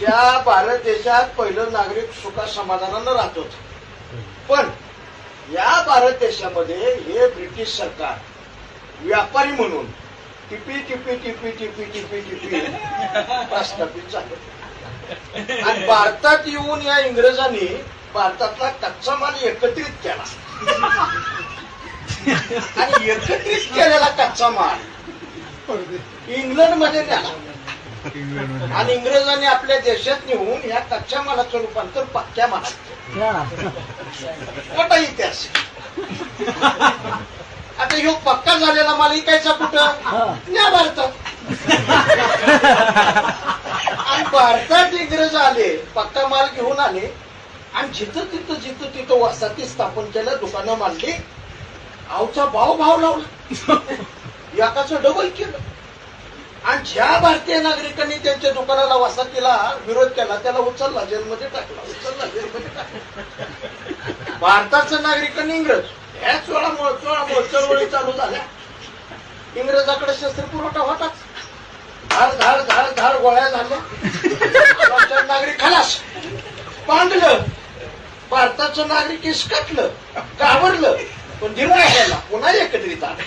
या भारत देशात पहिलं नागरिक सुखा समाधानानं राहत होत. पण या भारत देशामध्ये हे ब्रिटिश सरकार व्यापारी म्हणून टिपी टिपी टिपी टिपी टिपी टिपी प्रस्थापित झालं आणि भारतात येऊन या इंग्रजांनी भारतातला कच्चा माल एकत्रित केला. आणि एकत्रित केलेला कच्चा माल इंग्लंडमध्ये नेला. आणि इंग्रजांनी आपल्या देशात नेऊन या कच्च्या मालाचं रूपांतर पक्क्या मालात. मोठा इतिहास. आता ह्यो पक्का झालेला माल इकायचा कुठं? या भारतात. आणि भारतात इंग्रज आले पक्का माल घेऊन आले आणि जिथं तिथं जिथं तिथं वसाहती स्थापन केलं दुकानं मांडली आवचा भाव भाव लावला. याकाचं डबल केलं. ज्या भारतीय नागरिकांनी त्यांच्या दुकानाला वसाहतीला विरोध केला त्याला उचलला जेलमध्ये टाकला उचलला जेलमध्ये टाकला. भारताचं नागरिकांनी इंग्रज ह्या सोळा चोळामुळे चळवळी चालू झाल्या. इंग्रजाकडे शस्त्र पुरवठा होताच. धार धार धार धार गोळ्या झाल्या. नागरिक खलास. बांधलं भारताचं नागरिक इसकटलं घाबरलं. पण निर्णय घ्यायला पुन्हा एकत्रित आलं.